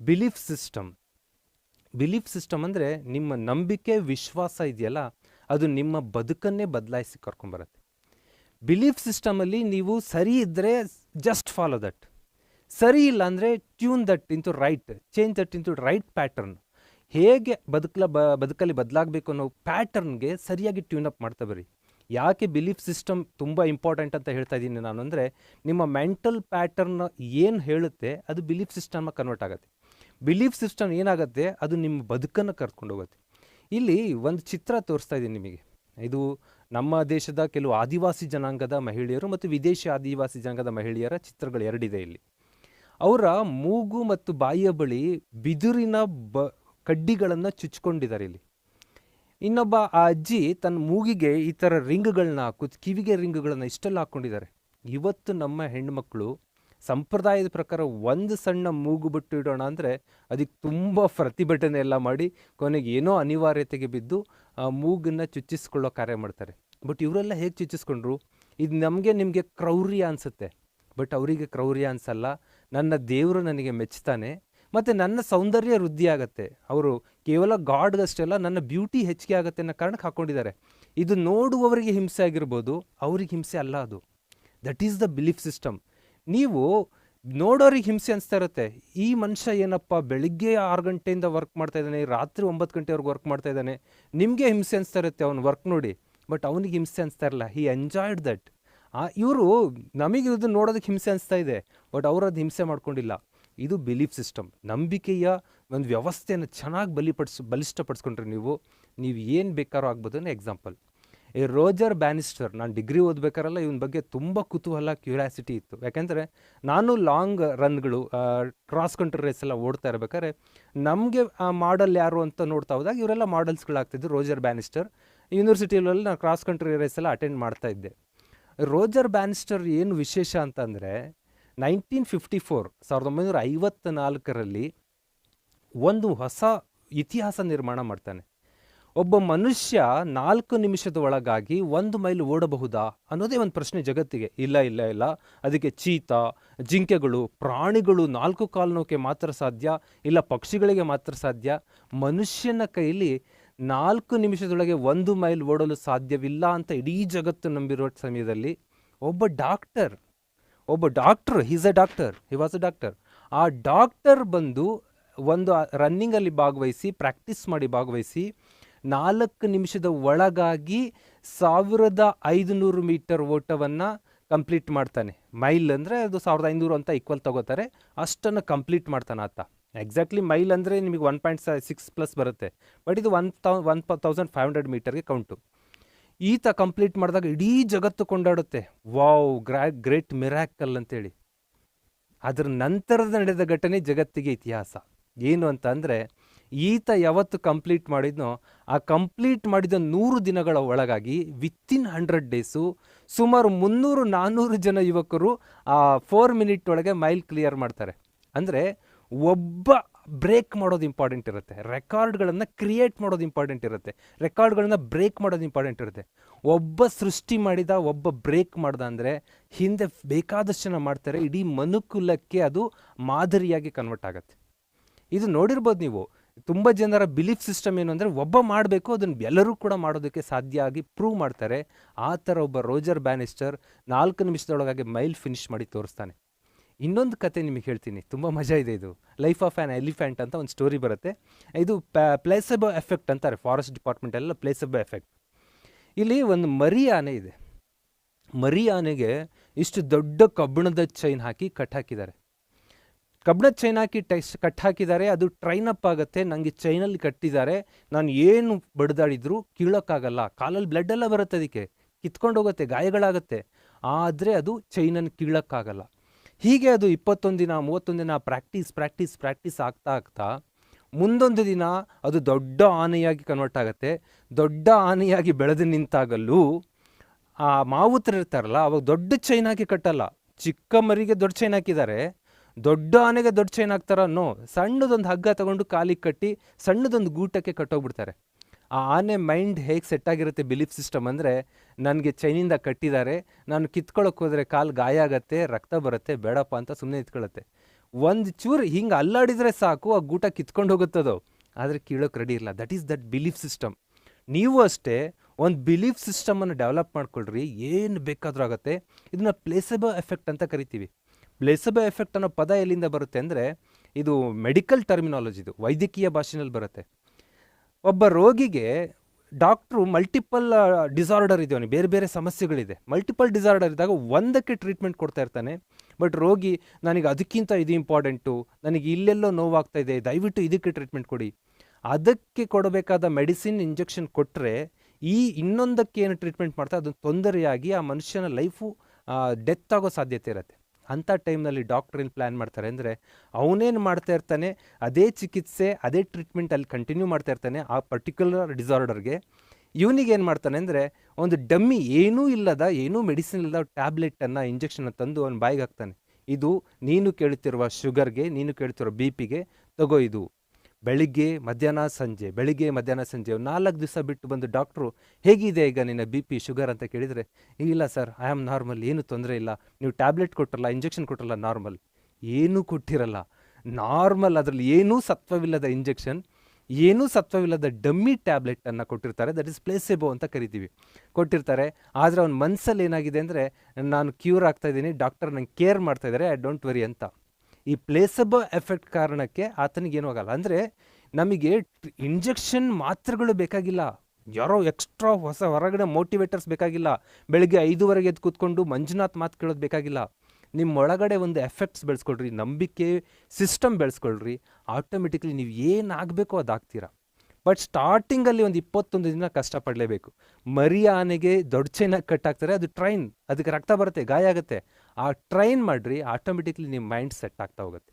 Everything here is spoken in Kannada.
Belief system. ಬಿಲೀಫ್ ಸಿಸ್ಟಮ್ ಅಂದರೆ ನಿಮ್ಮ ನಂಬಿಕೆ, ವಿಶ್ವಾಸ ಇದೆಯಲ್ಲ, ಅದು ನಿಮ್ಮ ಬದುಕನ್ನೇ ಬದಲಾಯಿಸಿ ಕರ್ಕೊಂಬರುತ್ತೆ ಬಿಲೀಫ್ ಸಿಸ್ಟಮಲ್ಲಿ ನೀವು ಸರಿ ಇದ್ದರೆ ಜಸ್ಟ್ ಫಾಲೋ ದಟ್ ಸರಿ ಇಲ್ಲ ಅಂದರೆ tune that into right change that into right pattern ಹೇಗೆ ಬದುಕಲ, ಬ, ಬದುಕಲ್ಲಿ ಬದಲಾಗಬೇಕು ಅನ್ನೋ ಪ್ಯಾಟರ್ನ್ಗೆ ಸರಿಯಾಗಿ ಟ್ಯೂನ್ ಅಪ್ ಮಾಡ್ತಾ ಬರ್ರಿ. ಯಾಕೆ ಬಿಲೀಫ್ ಸಿಸ್ಟಮ್ ತುಂಬ ಇಂಪಾರ್ಟೆಂಟ್ ಅಂತ ಹೇಳ್ತಾ ಇದ್ದೀನಿ ನಾನು ಅಂದರೆ, ನಿಮ್ಮ ಮೆಂಟಲ್ ಪ್ಯಾಟರ್ನ್ ಏನು ಹೇಳುತ್ತೆ, ಅದು ಬಿಲೀಫ್ ಸಿಸ್ಟಮ್ನ ಕನ್ವರ್ಟ್ ಆಗುತ್ತೆ. ಬಿಲೀಫ್ ಸಿಸ್ಟಮ್ ಏನಾಗುತ್ತೆ, ಅದು ನಿಮ್ಮ ಬದುಕನ್ನು ಕರ್ಕೊಂಡು ಹೋಗುತ್ತೆ. ಇಲ್ಲಿ ಒಂದು ಚಿತ್ರ ತೋರಿಸ್ತಾ ಇದ್ದೀನಿ ನಿಮಗೆ. ಇದು ನಮ್ಮ ದೇಶದ ಕೆಲವು ಆದಿವಾಸಿ ಜನಾಂಗದ ಮಹಿಳೆಯರು ಮತ್ತು ವಿದೇಶಿ ಆದಿವಾಸಿ ಜನಾಂಗದ ಮಹಿಳೆಯರ ಚಿತ್ರಗಳು ಎರಡಿದೆ ಇಲ್ಲಿ. ಅವರ ಮೂಗು ಮತ್ತು ಬಾಯಿಯ ಬಳಿ ಬಿದಿರಿನ ಬ, ಕಡ್ಡಿಗಳನ್ನು ಚುಚ್ಕೊಂಡಿದ್ದಾರೆ ಇಲ್ಲಿ. ಇನ್ನೊಬ್ಬ ಆ ಅಜ್ಜಿ ತನ್ನ ಮೂಗಿಗೆ ಈ ಥರ ರಿಂಗ್ಗಳನ್ನ ಕುಚ್ ಕಿವಿಗೆ ರಿಂಗ್ಗಳನ್ನು ಇಷ್ಟೆಲ್ಲ ಹಾಕ್ಕೊಂಡಿದ್ದಾರೆ ಇವತ್ತು ನಮ್ಮ ಹೆಣ್ಮಕ್ಳು ಸಂಪ್ರದಾಯದ ಪ್ರಕಾರ ಒಂದು ಸಣ್ಣ ಮೂಗು ಬಿಟ್ಟು ಇಡೋಣ ಅಂದರೆ ಅದಕ್ಕೆ ತುಂಬ ಪ್ರತಿಭಟನೆ ಎಲ್ಲ ಮಾಡಿ ಕೊನೆಗೆ ಏನೋ ಅನಿವಾರ್ಯತೆಗೆ ಬಿದ್ದು ಆ ಮೂಗನ್ನು ಚುಚ್ಚಿಸ್ಕೊಳ್ಳೋ ಕಾರ್ಯ ಮಾಡ್ತಾರೆ. ಬಟ್ ಇವರೆಲ್ಲ ಹೇಗೆ ಚುಚ್ಚಿಸ್ಕೊಂಡ್ರು? ಇದು ನಮಗೆ ನಿಮಗೆ ಕ್ರೌರ್ಯ ಅನಿಸುತ್ತೆ. ಬಟ್ ಅವರಿಗೆ ಕ್ರೌರ್ಯ ಅನಿಸಲ್ಲ. ನನ್ನ ದೇವರು ನನಗೆ ಮೆಚ್ತಾನೆ. ಮತ್ತು ನನ್ನ ಸೌಂದರ್ಯ ವೃದ್ಧಿ ಆಗುತ್ತೆ. ಅವರು ಕೇವಲ ಗಾಡ್ಗಷ್ಟೆಲ್ಲ ನನ್ನ ಬ್ಯೂಟಿ ಹೆಚ್ಚಿಗೆ ಆಗುತ್ತೆ ಅನ್ನೋ ಕಾರಣಕ್ಕೆ ಹಾಕ್ಕೊಂಡಿದ್ದಾರೆ ಇದು ನೋಡುವವರಿಗೆ ಹಿಂಸೆ ಆಗಿರ್ಬೋದು, ಅವ್ರಿಗೆ ಹಿಂಸೆ ಅಲ್ಲ ಅದು. That is the belief system ನೀವು ನೋಡೋರಿಗೆ ಹಿಂಸೆ ಅನಿಸ್ತಾ ಇರುತ್ತೆ. ಈ ಮನುಷ್ಯ ಏನಪ್ಪ, ಬೆಳಿಗ್ಗೆ ಆರು ಗಂಟೆಯಿಂದ ವರ್ಕ್ ಮಾಡ್ತಾ ಇದ್ದಾನೆ, ರಾತ್ರಿ ಒಂಬತ್ತು ಗಂಟೆವರೆಗೆ ವರ್ಕ್ ಮಾಡ್ತಾ ಇದ್ದಾನೆ. ನಿಮಗೆ ಹಿಂಸೆ ಅನಿಸ್ತಾ ಇರುತ್ತೆ ಅವ್ನು ವರ್ಕ್ ನೋಡಿ. ಬಟ್ ಅವನಿಗೆ ಹಿಂಸೆ ಅನಿಸ್ತಾ ಇರಲ್ಲ. ಹಿ ಎಂಜಾಯ್ಡ್ ದಟ್ ಆ, ಇವರು ನಮಗೆ ಇದು ನೋಡೋದಕ್ಕೆ ಹಿಂಸೆ ಅನಿಸ್ತಾ ಇದೆ. ಬಟ್ ಅವರು ಅದು ಹಿಂಸೆ ಮಾಡ್ಕೊಂಡಿಲ್ಲ. ಇದು ಬಿಲೀಫ್ ಸಿಸ್ಟಮ್ ನಂಬಿಕೆಯ ಒಂದು ವ್ಯವಸ್ಥೆಯನ್ನು ಚೆನ್ನಾಗಿ ಬಲಿಪಡಿಸ್, ಬಲಿಷ್ಠಪಡಿಸ್ಕೊಂಡ್ರೆ ನೀವು. ನೀವು ಏನು ಬೇಕಾದ್ರೂ ಆಗ್ಬೋದು ಎಕ್ಸಾಂಪಲ್ ಈ ರೋಜರ್ ಬ್ಯಾನಿಸ್ಟರ್, ನಾನು ಡಿಗ್ರಿ ಓದಬೇಕಾರಲ್ಲ ಇವನ ಬಗ್ಗೆ ತುಂಬ ಕುತೂಹಲ, ಕ್ಯೂರಿಯಾಸಿಟಿ ಇತ್ತು. ಯಾಕೆಂದರೆ ನಾನು ಲಾಂಗ್ ರನ್ಗಳು ಕ್ರಾಸ್ ಕಂಟ್ರಿ ರೇಸ್ ಎಲ್ಲ ಓಡ್ತಾ ಇರ್ಬೇಕಾದ್ರೆ ನಮಗೆ, ಆ, ಮಾಡಲ್ ಯಾರು ಅಂತ ನೋಡ್ತಾ ಹೋದಾಗ ಇವರೆಲ್ಲ ಮಾಡಲ್ಸ್ಗಳಾಗ್ತಿದ್ದು ರೋಜರ್ ಬ್ಯಾನಿಸ್ಟರ್. ಯೂನಿವರ್ಸಿಟಿಯಲ್ಲಿ ನಾನು ಕ್ರಾಸ್ ಕಂಟ್ರಿ ರೇಸ್ ಎಲ್ಲ ಅಟೆಂಡ್ ಮಾಡ್ತಾ ಇದ್ದೆ. ರೋಜರ್ ಬ್ಯಾನಿಸ್ಟರ್ ಏನು ವಿಶೇಷ ಅಂತಂದರೆ ನೈನ್ಟೀನ್ ಫಿಫ್ಟಿ ಫೋರ್, ಸಾವಿರದ ಒಂಬೈನೂರ ಐವತ್ತ ನಾಲ್ಕರಲ್ಲಿ ಒಂದು ಹೊಸ ಇತಿಹಾಸ ನಿರ್ಮಾಣ ಮಾಡ್ತಾನೆ. ಒಬ್ಬ ಮನುಷ್ಯ ನಾಲ್ಕು ನಿಮಿಷದ ಒಳಗಾಗಿ ಒಂದು ಮೈಲ್ ಓಡಬಹುದಾ ಅನ್ನೋದೇ ಒಂದು ಪ್ರಶ್ನೆ ಜಗತ್ತಿಗೆ. ಇಲ್ಲ ಇಲ್ಲ ಇಲ್ಲ. ಅದಕ್ಕೆ ಚೀತ, ಜಿಂಕೆಗಳು, ಪ್ರಾಣಿಗಳು ನಾಲ್ಕು ಕಾಲ್ನೋಕೆ ಮಾತ್ರ ಸಾಧ್ಯ, ಇಲ್ಲ ಪಕ್ಷಿಗಳಿಗೆ ಮಾತ್ರ ಸಾಧ್ಯ? ಮನುಷ್ಯನ ಕೈಲಿ ನಾಲ್ಕು ನಿಮಿಷದೊಳಗೆ ಒಂದು ಮೈಲ್ ಓಡಲು ಸಾಧ್ಯವಿಲ್ಲ ಅಂತ ಇಡೀ ಜಗತ್ತು ನಂಬಿರೋ ಸಮಯದಲ್ಲಿ ಒಬ್ಬ ಡಾಕ್ಟರ್ ಒಬ್ಬ doctor he's a doctor he was a doctor ಆ ಡಾಕ್ಟರ್ ಬಂದು ಒಂದು ರನ್ನಿಂಗಲ್ಲಿ ಭಾಗವಹಿಸಿ ಪ್ರಾಕ್ಟೀಸ್ ಮಾಡಿ ಭಾಗವಹಿಸಿ ನಾಲ್ಕು ನಿಮಿಷದ ಒಳಗಾಗಿ ಸಾವಿರದ ಐದುನೂರು ಮೀಟರ್ ಓಟವನ್ನು ಕಂಪ್ಲೀಟ್ ಮಾಡ್ತಾನೆ. ಮೈಲ್ ಅಂದರೆ ಅದು ಸಾವಿರದ ಐನೂರು ಅಂತ ಈಕ್ವಲ್ ತಗೋತಾರೆ. ಅಷ್ಟನ್ನು ಕಂಪ್ಲೀಟ್ ಮಾಡ್ತಾನೆ ಆತ. ಎಕ್ಸಾಕ್ಟ್ಲಿ ಮೈಲ್ ಅಂದರೆ ನಿಮಗೆ ಒನ್ ಪಾಯಿಂಟ್ ಸಿಕ್ಸ್ ಪ್ಲಸ್ ಬರುತ್ತೆ. ಬಟ್ ಇದು one thou one thousand five hundred ಮೀಟರ್ಗೆ ಕೌಂಟು ಈತ ಕಂಪ್ಲೀಟ್ ಮಾಡಿದಾಗ ಇಡೀ ಜಗತ್ತು ಕೊಂಡಾಡುತ್ತೆ. ವಾವ್ ಗ್ರಾ ಗ್ರೇಟ್ ಮಿರಾಕಲ್ ಅಂತೇಳಿ. ಅದರ ನಂತರದ ನಡೆದ ಘಟನೆ ಜಗತ್ತಿಗೆ ಇತಿಹಾಸ. ಏನು ಅಂತ ಅಂದರೆ ಈತ ಯಾವತ್ತು ಕಂಪ್ಲೀಟ್ ಮಾಡಿದ್ನೋ, ಆ ಕಂಪ್ಲೀಟ್ ಮಾಡಿದ ನೂರು ದಿನಗಳ ಒಳಗಾಗಿ ವಿತ್ತಿನ್ ಹಂಡ್ರೆಡ್ ಡೇಸು ಸುಮಾರು ಮುನ್ನೂರು ನಾನ್ನೂರು ಜನ ಯುವಕರು ಆ ಫೋರ್ ಮಿನಿಟ್ ಒಳಗೆ ಮೈಲ್ ಕ್ಲಿಯರ್ ಮಾಡ್ತಾರೆ. ಅಂದರೆ ಒಬ್ಬ ಬ್ರೇಕ್ ಮಾಡೋದು ಇಂಪಾರ್ಟೆಂಟ್ ಇರುತ್ತೆ. ರೆಕಾರ್ಡ್ಗಳನ್ನು ಕ್ರಿಯೇಟ್ ಮಾಡೋದು ಇಂಪಾರ್ಟೆಂಟ್ ಇರುತ್ತೆ. ರೆಕಾರ್ಡ್ಗಳನ್ನು ಬ್ರೇಕ್ ಮಾಡೋದು ಇಂಪಾರ್ಟೆಂಟ್ ಇರುತ್ತೆ. ಒಬ್ಬ ಸೃಷ್ಟಿ ಮಾಡಿದ, ಒಬ್ಬ ಬ್ರೇಕ್ ಮಾಡ್ದ ಅಂದರೆ ಹಿಂದೆ ಬೇಕಾದಷ್ಟು ಜನ ಮಾಡ್ತಾರೆ. ಇಡೀ ಮನುಕುಲಕ್ಕೆ ಅದು ಮಾದರಿಯಾಗಿ ಕನ್ವರ್ಟ್ ಆಗುತ್ತೆ. ಇದು ನೋಡಿರ್ಬೋದು ನೀವು. ತುಂಬ ಜನರ ಬಿಲೀಫ್ ಸಿಸ್ಟಮ್ ಏನು ಅಂದರೆ ಒಬ್ಬ ಮಾಡಬೇಕು, ಅದನ್ನು ಎಲ್ಲರೂ ಕೂಡ ಮಾಡೋದಕ್ಕೆ ಸಾಧ್ಯ ಆಗಿ ಪ್ರೂವ್ ಮಾಡ್ತಾರೆ. ಆ ಥರ ಒಬ್ಬ ರೋಜರ್ ಬ್ಯಾನಿಸ್ಟರ್ ನಾಲ್ಕು ನಿಮಿಷದೊಳಗಾಗಿ ಮೈಲ್ ಫಿನಿಶ್ ಮಾಡಿ ತೋರಿಸ್ತಾನೆ. ಇನ್ನೊಂದು ಕತೆ ನಿಮಗೆ ಹೇಳ್ತೀನಿ. ತುಂಬ ಮಜಾ ಇದೆ ಇದು. ಲೈಫ್ ಆಫ್ ಆ್ಯನ್ ಎಲಿಫೆಂಟ್ ಅಂತ ಒಂದು ಸ್ಟೋರಿ ಬರುತ್ತೆ. ಇದು ಪ್ಲೇಸಬ ಎಫೆಕ್ಟ್ ಅಂತಾರೆ. ಫಾರೆಸ್ಟ್ ಡಿಪಾರ್ಟ್ಮೆಂಟ್ ಎಲ್ಲ ಪ್ಲೇಸಬ ಎಫೆಕ್ಟ್. ಇಲ್ಲಿ ಒಂದು ಮರಿ ಆನೆ ಇದೆ. ಮರಿ ಆನೆಗೆ ಇಷ್ಟು ದೊಡ್ಡ ಕಬ್ಬಿಣದ ಚೈನ್ ಹಾಕಿ ಕಟ್ ಹಾಕಿದ್ದಾರೆ. ಕಬ್ಬಿಣದ ಚೈನ್ ಹಾಕಿ ಟೈಸ್ ಕಟ್ ಹಾಕಿದ್ದಾರೆ, ಅದು ಟ್ರೈನ್ ಅಪ್ ಆಗುತ್ತೆ ನನಗೆ ಚೈನಲ್ಲಿ ಕಟ್ಟಿದ್ದಾರೆ, ನಾನು ಏನು ಬಡ್ದಾಡಿದ್ರು ಕೀಳೋಕ್ಕಾಗಲ್ಲ, ಕಾಲಲ್ಲಿ ಬ್ಲಡ್ ಎಲ್ಲ ಬರುತ್ತೆ ಅದಕ್ಕೆ, ಕಿತ್ಕೊಂಡು ಹೋಗುತ್ತೆ, ಗಾಯಗಳಾಗುತ್ತೆ, ಆದರೆ ಅದು ಚೈನನ್ನು ಕೀಳೋಕ್ಕಾಗಲ್ಲ. ಹೀಗೆ ಅದು ಇಪ್ಪತ್ತೊಂದು ದಿನ, ಮೂವತ್ತೊಂದು ದಿನ ಪ್ರಾಕ್ಟೀಸ್ ಪ್ರಾಕ್ಟೀಸ್ ಪ್ರಾಕ್ಟೀಸ್ ಆಗ್ತಾ ಆಗ್ತಾ, ಮುಂದೊಂದು ದಿನ ಅದು ದೊಡ್ಡ ಆನೆಯಾಗಿ ಕನ್ವರ್ಟ್ ಆಗುತ್ತೆ, ದೊಡ್ಡ ಆನೆಯಾಗಿ ಬೆಳೆದು ನಿಂತಾಗಲೂ ಆ ಮಾವುತರು ಇರ್ತಾರಲ್ಲ, ಅವಾಗ ದೊಡ್ಡ ಚೈನ್ ಹಾಕಿ ಕಟ್ಟಲ್ಲ, ಚಿಕ್ಕ ಮರಿಗೆ ದೊಡ್ಡ ಚೈನ್ ಹಾಕಿದ್ದಾರೆ ದೊಡ್ಡ ಆನೆಗೆ ದೊಡ್ಡ ಚೈನ್ ಹಾಕ್ತಾರ ನೋ ಸಣ್ಣದೊಂದು ಹಗ್ಗ ತಗೊಂಡು ಕಾಲಿಗೆ ಕಟ್ಟಿ ಸಣ್ಣದೊಂದು ಗೂಟಕ್ಕೆ ಕಟ್ಟೋಗ್ಬಿಡ್ತಾರೆ. ಆ ಆನೆ ಮೈಂಡ್ ಹೇಗೆ ಸೆಟ್ ಆಗಿರುತ್ತೆ ಬಿಲೀಫ್ ಸಿಸ್ಟಮ್ ಅಂದರೆ ನನಗೆ ಚೈನಿಂದ ಕಟ್ಟಿದ್ದಾರೆ, ನಾನು ಕಿತ್ಕೊಳ್ಳೋಕೆ ಹೋದರೆ ಕಾಲು ಗಾಯ ಆಗುತ್ತೆ, ರಕ್ತ ಬರುತ್ತೆ, ಬೇಡಪ್ಪ ಅಂತ ಸುಮ್ಮನೆ ಇತ್ಕೊಳ್ಳುತ್ತೆ. ಒಂದು ಚೂರು ಹಿಂಗೆ ಅಲ್ಲಾಡಿದರೆ ಸಾಕು, ಆ ಗೂಟ ಕಿತ್ಕೊಂಡು ಹೋಗುತ್ತದು ಆದರೆ ಕೀಳೋಕೆ ರೆಡಿ ಇಲ್ಲ. That is that belief system ನೀವು ಅಷ್ಟೇ ಒಂದು ಬಿಲೀಫ್ ಸಿಸ್ಟಮನ್ನು ಡೆವಲಪ್ ಮಾಡ್ಕೊಳ್ರಿ, ಏನು ಬೇಕಾದರೂ ಆಗುತ್ತೆ. ಇದನ್ನ ಪ್ಲೇಸಬಲ್ ಎಫೆಕ್ಟ್ ಅಂತ ಕರಿತೀವಿ. ಪ್ಲೇಸಬಲ್ ಎಫೆಕ್ಟ್ ಅನ್ನೋ ಪದ ಎಲ್ಲಿಂದ ಬರುತ್ತೆ ಅಂದರೆ ಇದು ಮೆಡಿಕಲ್ ಟರ್ಮಿನಾಲಜಿ ಇದು ವೈದ್ಯಕೀಯ ಭಾಷೆನಲ್ಲಿ ಬರುತ್ತೆ. ಒಬ್ಬ ರೋಗಿಗೆ ಡಾಕ್ಟ್ರು ಮಲ್ಟಿಪಲ್ ಡಿಸಾರ್ಡರ್ ಇದೆ ಅವನಿಗೆ, ಬೇರೆ ಬೇರೆ ಸಮಸ್ಯೆಗಳಿದೆ. ಮಲ್ಟಿಪಲ್ ಡಿಸಾರ್ಡರ್ ಇದ್ದಾಗ ಒಂದಕ್ಕೆ ಟ್ರೀಟ್ಮೆಂಟ್ ಕೊಡ್ತಾ ಇರ್ತಾನೆ. ಬಟ್ ರೋಗಿ, ನನಗೆ ಅದಕ್ಕಿಂತ ಇದು ಇಂಪಾರ್ಟೆಂಟು, ನನಗೆ ಇಲ್ಲೆಲ್ಲೋ ನೋವಾಗ್ತಾ ಇದೆ, ದಯವಿಟ್ಟು ಇದಕ್ಕೆ ಟ್ರೀಟ್ಮೆಂಟ್ ಕೊಡಿ. ಅದಕ್ಕೆ ಕೊಡಬೇಕಾದ ಮೆಡಿಸಿನ್ ಇಂಜೆಕ್ಷನ್ ಕೊಟ್ಟರೆ ಈ ಇನ್ನೊಂದಕ್ಕೆ ಏನು ಟ್ರೀಟ್ಮೆಂಟ್ ಮಾಡ್ತಾರೆ ಅದು ತೊಂದರೆಯಾಗಿ ಆ ಮನುಷ್ಯನ ಲೈಫು ಡೆತ್ ಆಗೋ ಸಾಧ್ಯತೆ ಇರುತ್ತೆ. ಅಂಥ ಟೈಮ್ನಲ್ಲಿ ಡಾಕ್ಟ್ರ್ ಏನು ಪ್ಲ್ಯಾನ್ ಮಾಡ್ತಾರೆ ಅಂದರೆ ಅವನೇನು ಮಾಡ್ತಾ ಇರ್ತಾನೆ, ಅದೇ ಚಿಕಿತ್ಸೆ, ಅದೇ ಟ್ರೀಟ್ಮೆಂಟ್ ಅಲ್ಲಿ ಕಂಟಿನ್ಯೂ ಮಾಡ್ತಾ ಇರ್ತಾನೆ ಆ ಪರ್ಟಿಕ್ಯುಲರ್ ಡಿಸಾರ್ಡರ್ಗೆ ಇವನಿಗೆ ಏನು ಮಾಡ್ತಾನೆ ಅಂದರೆ ಒಂದು ಡಮ್ಮಿ ಏನೂ ಇಲ್ಲದ, ಏನೂ ಮೆಡಿಸಿನ್ ಇಲ್ಲದ ಟ್ಯಾಬ್ಲೆಟನ್ನು ಇಂಜೆಕ್ಷನ್ ತಂದು ಅವ್ನು ಬಾಯಿಗೆ ಹಾಕ್ತಾನೆ. ಇದು ನೀನು ಕೇಳುತ್ತಿರುವ ಶುಗರ್ಗೆ ನೀನು ಕೇಳ್ತಿರೋ ಬಿ ಪಿಗೆ ತಗೋ ಇದು. ಬೆಳಿಗ್ಗೆ, ಮಧ್ಯಾಹ್ನ, ಸಂಜೆ, ಬೆಳಿಗ್ಗೆ, ಮಧ್ಯಾಹ್ನ, ಸಂಜೆ ನಾಲ್ಕು ದಿವಸ ಬಿಟ್ಟು ಬಂದು ಡಾಕ್ಟ್ರು ಹೇಗಿದೆ ಈಗ ನಿನ್ನ ಬಿ ಪಿ ಶುಗರ್ ಅಂತ ಕೇಳಿದರೆ? ಇಲ್ಲ ಸರ್ ಐ ಆಮ್ ನಾರ್ಮಲ್ ಏನು ತೊಂದರೆ ಇಲ್ಲ. ನೀವು ಟ್ಯಾಬ್ಲೆಟ್ ಕೊಟ್ಟರಲ್ಲ ಇಂಜೆಕ್ಷನ್ ಕೊಟ್ಟರಲ್ಲ ನಾರ್ಮಲ್ ಏನೂ ಕೊಟ್ಟಿರಲ್ಲ. ನಾರ್ಮಲ್ ಅದರಲ್ಲಿ ಏನೂ ಸತ್ವವಿಲ್ಲದ ಇಂಜೆಕ್ಷನ್ ಏನೂ ಸತ್ವವಿಲ್ಲದ ಡಮ್ಮಿ ಟ್ಯಾಬ್ಲೆಟನ್ನು ಕೊಟ್ಟಿರ್ತಾರೆ. ದಟ್ ಇಸ್ ಪ್ಲೇಸೆಬೋ ಅಂತ ಕರಿತೀವಿ. ಕೊಟ್ಟಿರ್ತಾರೆ. ಆದರೆ ಅವ್ನ ಮನಸ್ಸಲ್ಲಿ ಏನಾಗಿದೆ ಅಂದರೆ, ನಾನು ಕ್ಯೂರ್ ಆಗ್ತಾ ಇದ್ದೀನಿ ಡಾಕ್ಟರ್ ನಂಗೆ ಕೇರ್ ಮಾಡ್ತಾ ಇದ್ದಾರೆ ಐ ಡೋಂಟ್ ವರಿ ಅಂತ. ಈ ಪ್ಲೇಸಬ ಎಫೆಕ್ಟ್ ಕಾರಣಕ್ಕೆ ಆತನಿಗೇನು ಆಗಲ್ಲ. ಅಂದರೆ ನಮಗೆ ಇಂಜೆಕ್ಷನ್ ಮಾತ್ರೆಗಳು ಬೇಕಾಗಿಲ್ಲ. ಯಾರೋ ಎಕ್ಸ್ಟ್ರಾ ಹೊಸ ಹೊರಗಡೆ ಮೋಟಿವೇಟರ್ಸ್ ಬೇಕಾಗಿಲ್ಲ. ಬೆಳಗ್ಗೆ ಐದುವರೆಗೆ ಎದ್ದು ಕೂತ್ಕೊಂಡು ಮಂಜುನಾಥ್ ಮಾತು ಕೇಳೋದು ಬೇಕಾಗಿಲ್ಲ. ನಿಮ್ಮ ಒಳಗಡೆ ಒಂದು ಎಫೆಕ್ಟ್ಸ್ ಬೆಳೆಸ್ಕೊಳ್ರಿ, ನಂಬಿಕೆ ಸಿಸ್ಟಮ್ ಬೆಳೆಸ್ಕೊಳ್ರಿ, ಆಟೋಮೆಟಿಕ್ಲಿ ನೀವು ಏನಾಗಬೇಕೋ ಅದಾಗ್ತೀರಾ ಬಟ್ ಸ್ಟಾರ್ಟಿಂಗಲ್ಲಿ ಒಂದು ಇಪ್ಪತ್ತೊಂದು ದಿನ ಕಷ್ಟಪಡಲೇಬೇಕು. ಮರಿ ಆನೆಗೆ ದೊಡ್ಡ ಚೈನಾಗಿ ಕಟ್ ಆಗ್ತಾರೆ ಅದು ಟ್ರೈನ್. ಅದಕ್ಕೆ ರಕ್ತ ಬರುತ್ತೆ, ಗಾಯ ಆಗುತ್ತೆ. ಆ ಟ್ರೈನ್ ಮಾಡಿರಿ ಆಟೋಮೆಟಿಕ್ಲಿ ನಿಮ್ಮ ಮೈಂಡ್ ಸೆಟ್ ಆಗ್ತಾ ಹೋಗುತ್ತೆ.